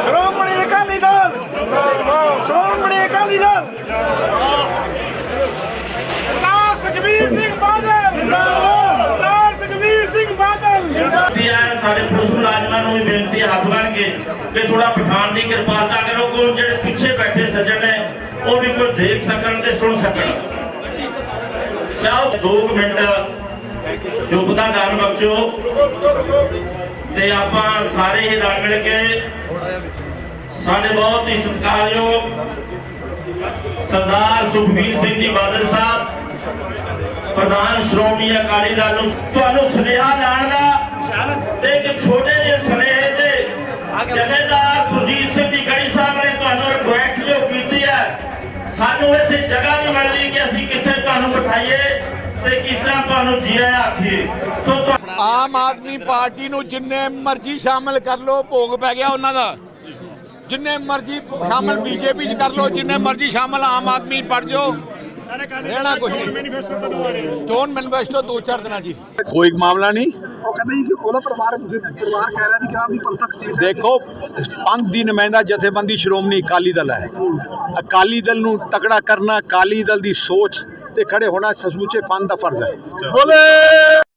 ਸ਼੍ਰੋਮਣੀ ਅਕਾਲੀ ਦਲ ਸ਼੍ਰੋਮਣੀ ਅਕਾਲੀ ਦਲ ਸਰਦਾਰ ਸੁਖਬੀਰ ਸਿੰਘ ਬਾਦਲ ਸਰਦਾਰ ਸੁਖਬੀਰ ਸਿੰਘ ਬਾਦਲ ਬੇਨਤੀ ਹੈ ਸਾਡੇ ਪੁਲਿਸ ਮੁਲਾਜ਼ਮਾਂ ਨੂੰ ਵੀ ਬੇਨਤੀ ਹੱਥ ਬਣ ਕੇ ਕਿ ਥੋੜਾ ਪਠਾਨ ਦੀ ਕਿਰਪਾਲਤਾ ਕਰੋ ਕੋਈ ਜਿਹੜੇ ਪਿੱਛੇ ਬੈਠੇ ਸੱਜਣ ਨੇ, ਉਹ ਵੀ ਕੋਈ ਦੇਖ ਸਕਣ ਤੇ ਸੁਣ ਸਕਣ। ਸਿਆਓ 2 ਮਿੰਟ ਚੁੱਪ ਦਾਨ ਬਖਸ਼ੋ ਤੇ ਆਪਾਂ ਸਾਰੇ ਹੀ ਰਲ ਮਿਲ ਕੇ ਸਾਡੇ ਬਹੁਤ ਹੀ ਸਤਿਕਾਰਯੋਗ ਸਰਦਾਰ ਸੁਖਬੀਰ ਸਿੰਘ ਜੀ ਬਾਦਲ ਸਾਹਿਬ, ਪ੍ਰਧਾਨ ਸ਼੍ਰੋਮਣੀ ਅਕਾਲੀ ਦਲ ਨੂੰ, ਤੁਹਾਨੂੰ ਸੁਨੇਹਾ ਲਾਣ ਦਾ ਇੱਕ ਛੋਟੇ ਜਿਹੇ ਸੁਨੇਹੇ ਤੇ ਜਥੇਦਾਰ ਸੁਰਜੀਤ ਸਿੰਘ ਜੀ ਗੜੀ ਸਾਹਿਬ ਨੇ ਤੁਹਾਨੂੰ ਰਿਕੁਐਸਟ ਜੋ ਕੀਤੀ ਹੈ, ਸਾਨੂੰ ਇੱਥੇ ਜਗ੍ਹਾ ਨਹੀਂ ਮਿਲ ਕਿ ਅਸੀਂ ਕਿੱਥੇ ਤੁਹਾਨੂੰ ਬਿਠਾਈਏ ਤੇ ਕਿਸ ਤਰ੍ਹਾਂ ਤੁਹਾਨੂੰ ਜੀ ਆਖੀਏ। ਸੋ ਆਮ ਆਦਮੀ ਪਾਰਟੀ ਨੂੰ ਜਿੰਨੇ ਮਰਜ਼ੀ ਸ਼ਾਮਲ ਕਰ ਲੋ ਭੋਗ ਪੈ ਗਿਆ ਉਹਨਾਂ ਦਾ। ਜਿੰਨੇ ਮਰਜ਼ੀ ਸ਼ਾਮਲ ਬੀਜੇਪੀ ਚ ਕਰ ਲੋ ਜਿੰਨੇ ਮਰਜ਼ੀ ਸ਼ਾਮਲ ਆਮ ਆਦਮੀ ਪੜ ਜਾਓ। ਰਹਿਣਾ ਕੁਝ ਨਹੀਂ। ਚੋਣ ਮੈਨੀਫੈਸਟੋ ਦੋ ਚਾਰ ਦਿਨਾਂ ਜੀ ਕੋਈ ਮਾਮਲਾ ਨਹੀਂ। ਉਹ ਕਹਿੰਦੇ ਜੀ ਕਿ ਉਹਦਾ ਪਰਿਵਾਰ ਪਰਿਵਾਰ ਕਹਿ ਰਿਹਾ ਵੀ ਕਿ ਹਾਂ ਵੀ ਪੰਥਕ ਹੈ। ਦੇਖੋ ਪੰਥ ਦੀ ਨੁਮਾਇੰਦਾ ਜਥੇਬੰਦੀ ਸ਼੍ਰੋਮਣੀ ਅਕਾਲੀ ਦਲ ਹੈ। ਅਕਾਲੀ ਦਲ ਨੂੰ ਤਕੜਾ ਕਰਨਾ ਅਕਾਲੀ ਦਲ ਦੀ ਸੋਚ ਤੇ ਖੜੇ ਹੋਣਾ ਸੱਚਮੁੱਚੇ ਪੰਥ ਦਾ ਫਰਜ਼ ਹੈ।